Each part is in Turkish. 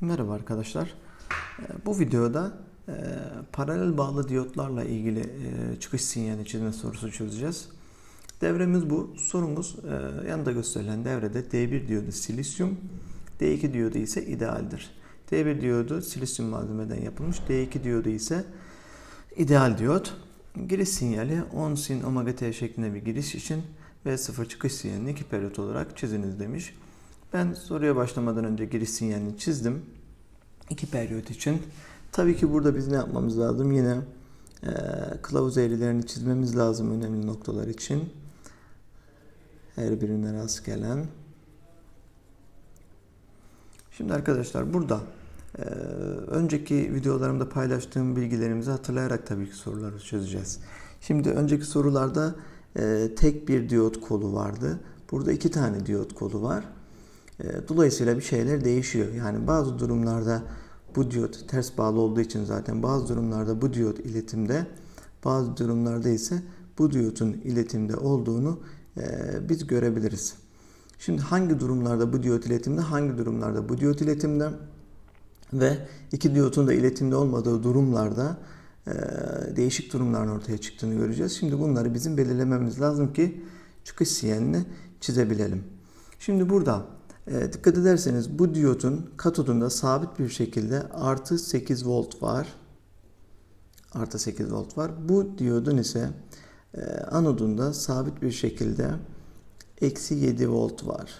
Merhaba arkadaşlar. Ee, Bu videoda e, paralel bağlı diyotlarla ilgili e, çıkış sinyali çizme sorusu çözeceğiz. Devremiz bu. Sorumuz e, yanında gösterilen devrede D1 diyodu silisyum, D2 diyodu ise idealdir. D1 diyodu silisyum malzemeden yapılmış, D2 diyodu ise ideal diyot. Giriş sinyali 10 sin omega t şeklinde bir giriş için ve sıfır çıkış sinyalini iki periyot olarak çiziniz demiş. Ben soruya başlamadan önce giriş sinyalini çizdim. İki periyot için. Tabii ki burada biz ne yapmamız lazım? Yine e, kılavuz eğrilerini çizmemiz lazım önemli noktalar için. Her birine rast gelen. Şimdi arkadaşlar burada e, önceki videolarımda paylaştığım bilgilerimizi hatırlayarak tabii ki soruları çözeceğiz. Şimdi önceki sorularda e, tek bir diyot kolu vardı. Burada iki tane diyot kolu var. E, Dolayısıyla bir şeyler değişiyor. Yani bazı durumlarda bu diyot ters bağlı olduğu için zaten bazı durumlarda bu diyot iletimde, bazı durumlarda ise bu diyotun iletimde olduğunu e, biz görebiliriz. Şimdi hangi durumlarda bu diyot iletimde, hangi durumlarda bu diyot iletimde ve iki diyotun da iletimde olmadığı durumlarda e, değişik durumların ortaya çıktığını göreceğiz. Şimdi bunları bizim belirlememiz lazım ki çıkış sinyalini çizebilelim. Şimdi burada e, dikkat ederseniz bu diyotun katodunda sabit bir şekilde artı 8 volt var. Artı 8 volt var. Bu diyodun ise e, anodunda sabit bir şekilde eksi 7 volt var.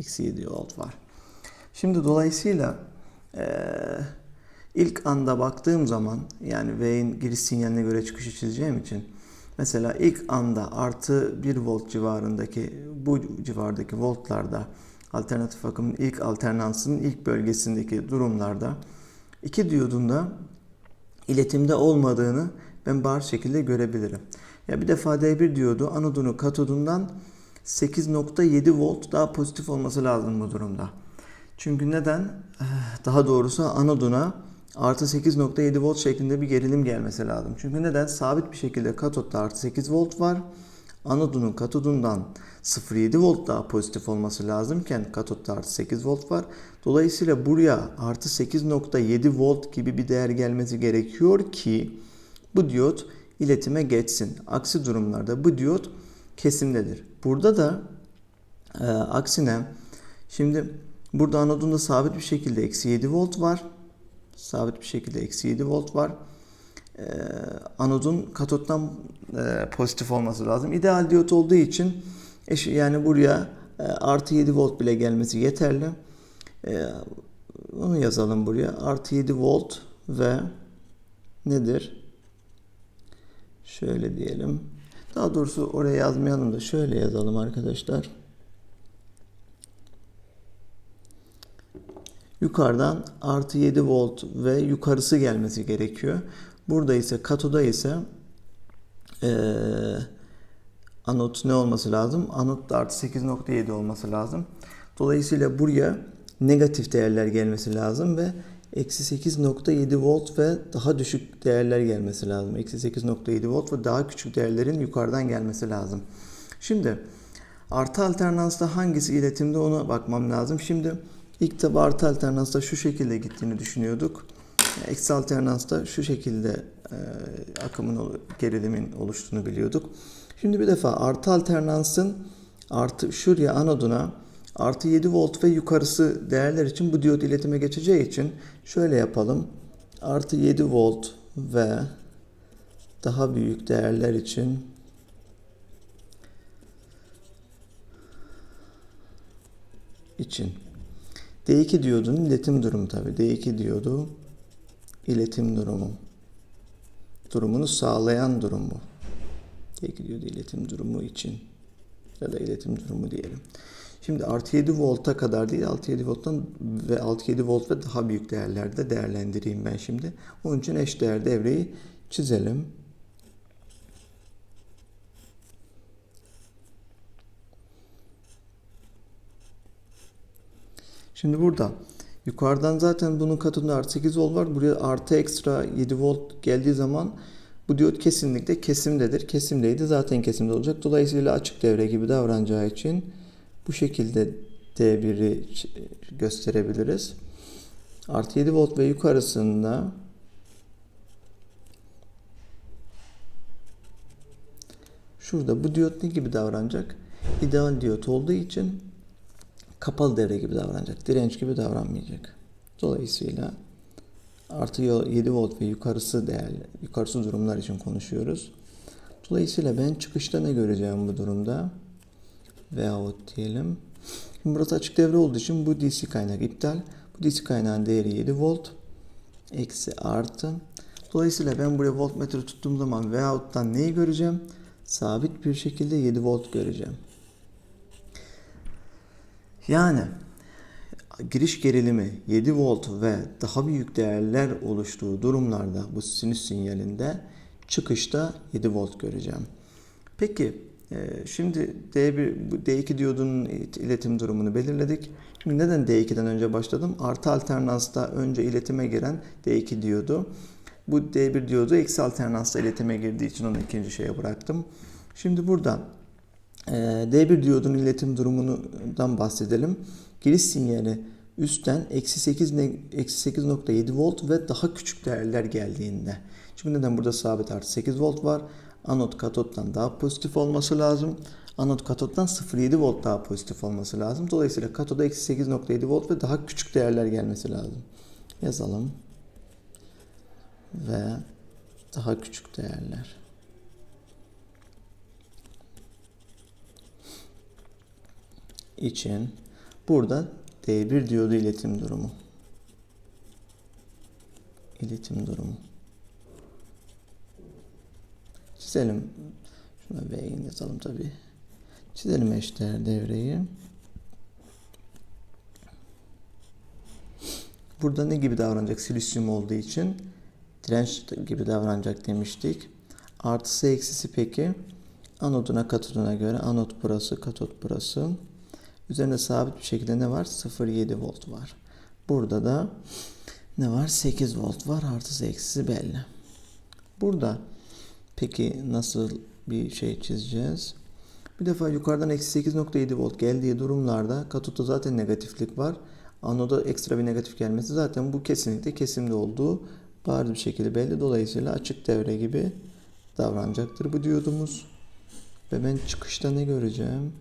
Eksi 7 volt var. Şimdi dolayısıyla e, ilk anda baktığım zaman yani V'in giriş sinyaline göre çıkışı çizeceğim için Mesela ilk anda artı 1 volt civarındaki bu civardaki voltlarda alternatif akımın ilk alternansının ilk bölgesindeki durumlarda iki diyodun da iletimde olmadığını ben bariz şekilde görebilirim. Ya bir defa D1 diyodu anodunu katodundan 8.7 volt daha pozitif olması lazım bu durumda. Çünkü neden? Daha doğrusu anoduna artı 8.7 volt şeklinde bir gerilim gelmesi lazım. Çünkü neden? Sabit bir şekilde katotta artı 8 volt var. Anodunun katodundan 0.7 volt daha pozitif olması lazımken katotta artı 8 volt var. Dolayısıyla buraya artı 8.7 volt gibi bir değer gelmesi gerekiyor ki bu diyot iletime geçsin. Aksi durumlarda bu diyot kesimdedir. Burada da e, aksine şimdi burada anodunda sabit bir şekilde eksi 7 volt var sabit bir şekilde eksi 7 volt var. Ee, anodun katottan e, pozitif olması lazım. İdeal diyot olduğu için eş, yani buraya e, artı 7 volt bile gelmesi yeterli. E, onu yazalım buraya. Artı 7 volt ve nedir? Şöyle diyelim. Daha doğrusu oraya yazmayalım da şöyle yazalım arkadaşlar. Yukarıdan artı 7 volt ve yukarısı gelmesi gerekiyor. Burada ise katoda ise ee, anot ne olması lazım? Anot da artı 8.7 olması lazım. Dolayısıyla buraya negatif değerler gelmesi lazım ve eksi 8.7 volt ve daha düşük değerler gelmesi lazım. Eksi 8.7 volt ve daha küçük değerlerin yukarıdan gelmesi lazım. Şimdi artı alternansta hangisi iletimde ona bakmam lazım. Şimdi İlk tabi artı alternansta şu şekilde gittiğini düşünüyorduk. Eksi alternansta şu şekilde e, akımın, gerilimin oluştuğunu biliyorduk. Şimdi bir defa artı alternansın artı şuraya anoduna artı 7 volt ve yukarısı değerler için bu diyot iletime geçeceği için şöyle yapalım. Artı 7 volt ve daha büyük değerler için için D2 diyodunun iletim durumu tabi. D2 diyodu iletim durumu. Durumunu sağlayan durumu. D2 diyodu iletim durumu için ya da iletim durumu diyelim. Şimdi artı 7 volta kadar değil 6-7 volttan ve 6-7 volt ve daha büyük değerlerde değerlendireyim ben şimdi. Onun için eş değer devreyi çizelim. Şimdi burada yukarıdan zaten bunun katında artı 8 volt var. Buraya artı ekstra 7 volt geldiği zaman bu diyot kesinlikle kesimdedir. Kesimdeydi zaten kesimde olacak. Dolayısıyla açık devre gibi davranacağı için bu şekilde D1'i ç- gösterebiliriz. Artı 7 volt ve yukarısında şurada bu diyot ne gibi davranacak? İdeal diyot olduğu için kapalı devre gibi davranacak. Direnç gibi davranmayacak. Dolayısıyla artı 7 volt ve yukarısı değerli, yukarısı durumlar için konuşuyoruz. Dolayısıyla ben çıkışta ne göreceğim bu durumda? Veyahut diyelim. Şimdi burası açık devre olduğu için bu DC kaynak iptal. Bu DC kaynağın değeri 7 volt. Eksi artı. Dolayısıyla ben buraya voltmetre tuttuğum zaman veyahuttan neyi göreceğim? Sabit bir şekilde 7 volt göreceğim. Yani giriş gerilimi 7 volt ve daha büyük değerler oluştuğu durumlarda bu sinüs sinyalinde çıkışta 7 volt göreceğim. Peki e, şimdi D1, bu D2 diyodunun iletim durumunu belirledik. Şimdi neden D2'den önce başladım? Artı alternansta önce iletime giren D2 diyodu. Bu D1 diyodu eksi alternansta iletime girdiği için onu ikinci şeye bıraktım. Şimdi burada e, D1 diyodun iletim durumundan bahsedelim. Giriş sinyali üstten eksi 8 eksi 8.7 volt ve daha küçük değerler geldiğinde. Çünkü neden burada sabit artı 8 volt var. Anot katottan daha pozitif olması lazım. Anot katottan 0.7 volt daha pozitif olması lazım. Dolayısıyla katoda eksi 8.7 volt ve daha küçük değerler gelmesi lazım. Yazalım. Ve daha küçük değerler. İçin burada D1 diyodu iletim durumu. İletim durumu. Çizelim. Şuna V'yi yazalım tabi. Çizelim eşdeğer devreyi. Burada ne gibi davranacak? Silisyum olduğu için direnç gibi davranacak demiştik. Artısı eksisi peki anoduna katoduna göre anot burası katot burası. Üzerinde sabit bir şekilde ne var? 0.7 volt var. Burada da ne var? 8 volt var. Artısı eksisi belli. Burada peki nasıl bir şey çizeceğiz? Bir defa yukarıdan eksi 8.7 volt geldiği durumlarda katotta zaten negatiflik var. Anoda ekstra bir negatif gelmesi zaten bu kesinlikle kesimde olduğu bariz bir şekilde belli. Dolayısıyla açık devre gibi davranacaktır bu diyodumuz. Ve ben çıkışta ne göreceğim?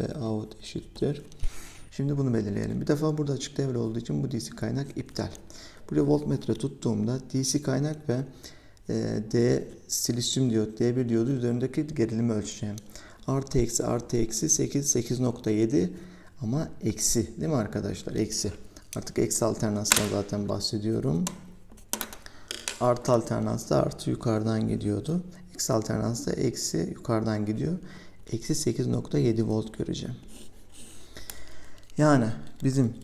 Ve out eşittir. Şimdi bunu belirleyelim. Bir defa burada açık devre olduğu için bu DC kaynak iptal. Buraya voltmetre tuttuğumda DC kaynak ve e, D silisyum diyot D1 diyodu üzerindeki gerilimi ölçeceğim. Artı eksi artı eksi 8 8.7 ama eksi değil mi arkadaşlar? Eksi. Artık eksi alternanstan zaten bahsediyorum. Artı alternansta artı yukarıdan gidiyordu. Eksi alternansta eksi yukarıdan gidiyor. Eksi 8.7 volt göreceğim. Yani bizim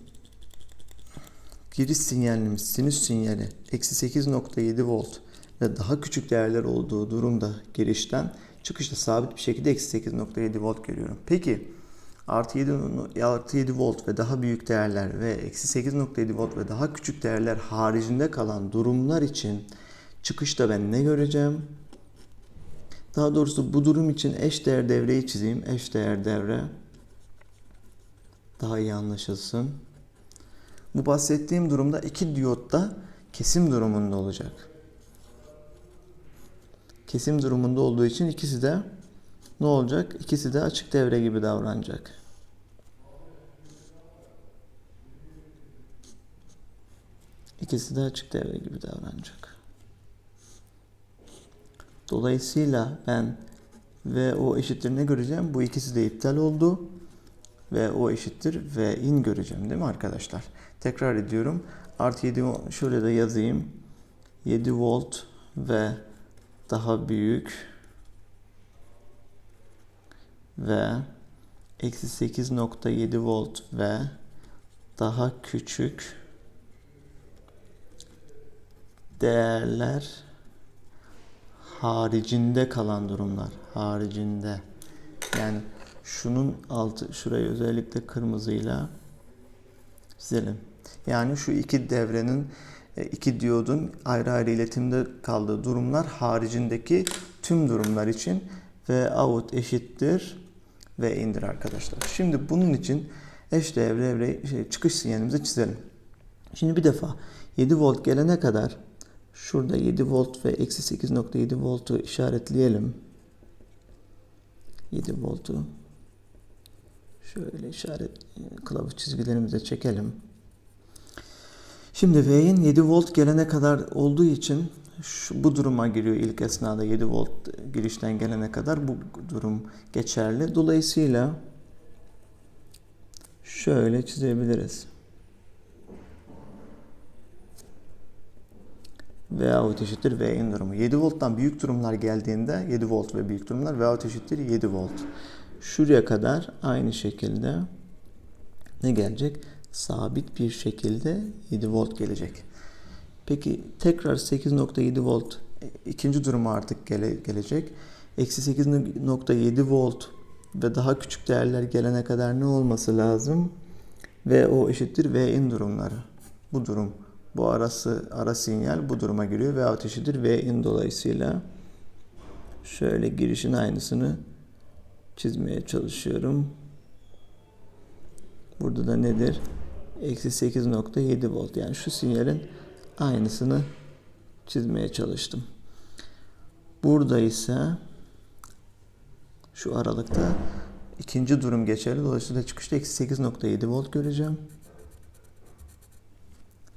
giriş sinyalimiz sinüs sinyali eksi 8.7 volt ve daha küçük değerler olduğu durumda girişten çıkışta sabit bir şekilde eksi 8.7 volt görüyorum. Peki artı 7, artı 7 volt ve daha büyük değerler ve eksi 8.7 volt ve daha küçük değerler haricinde kalan durumlar için çıkışta ben ne göreceğim? Daha doğrusu bu durum için eş değer devreyi çizeyim. Eş değer devre daha iyi anlaşılsın. Bu bahsettiğim durumda iki diyot da kesim durumunda olacak. Kesim durumunda olduğu için ikisi de ne olacak? İkisi de açık devre gibi davranacak. İkisi de açık devre gibi davranacak. Dolayısıyla ben ve o eşittir ne göreceğim? Bu ikisi de iptal oldu. Ve o eşittir ve in göreceğim değil mi arkadaşlar? Tekrar ediyorum. Artı 7 şöyle de yazayım. 7 volt ve daha büyük ve eksi 8.7 volt ve daha küçük değerler haricinde kalan durumlar. Haricinde. Yani şunun altı şurayı özellikle kırmızıyla çizelim. Yani şu iki devrenin iki diyodun ayrı ayrı iletimde kaldığı durumlar haricindeki tüm durumlar için ve out eşittir ve indir arkadaşlar. Şimdi bunun için eşdeğer evre şey, çıkış sinyalimizi çizelim. Şimdi bir defa 7 volt gelene kadar şurada 7 volt ve eksi 8.7 voltu işaretleyelim. 7 voltu şöyle işaret kılavuz çizgilerimize çekelim. Şimdi V'in 7 volt gelene kadar olduğu için şu, bu duruma giriyor ilk esnada 7 volt girişten gelene kadar bu durum geçerli. Dolayısıyla şöyle çizebiliriz. Vout eşittir V'in durumu. 7 volttan büyük durumlar geldiğinde 7 volt ve büyük durumlar Vout eşittir 7 volt. Şuraya kadar aynı şekilde ne gelecek? Sabit bir şekilde 7 volt gelecek. Peki tekrar 8.7 volt e, ikinci duruma artık gele, gelecek. Eksi 8.7 volt ve daha küçük değerler gelene kadar ne olması lazım? Ve o eşittir V'in durumları. Bu durum bu arası ara sinyal bu duruma giriyor ve eşittir V'in dolayısıyla şöyle girişin aynısını çizmeye çalışıyorum. Burada da nedir? Eksi 8.7 volt yani şu sinyalin aynısını çizmeye çalıştım. Burada ise şu aralıkta ikinci durum geçerli. Dolayısıyla çıkışta eksi 8.7 volt göreceğim.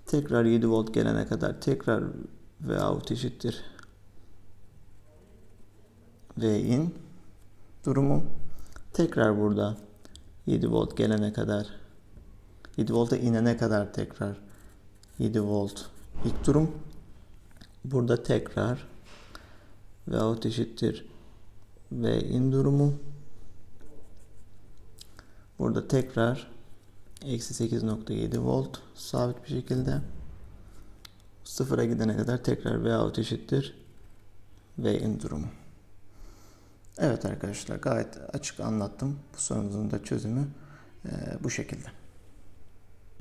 Tekrar 7 volt gelene kadar tekrar V out eşittir V in durumu. Tekrar burada 7 volt gelene kadar 7 volta inene kadar tekrar 7 volt ilk durum. Burada tekrar V out eşittir V in durumu. Burada tekrar eksi 8.7 volt sabit bir şekilde sıfıra gidene kadar tekrar V out eşittir V in durumu. Evet arkadaşlar gayet açık anlattım. Bu sorumuzun da çözümü e, bu şekilde.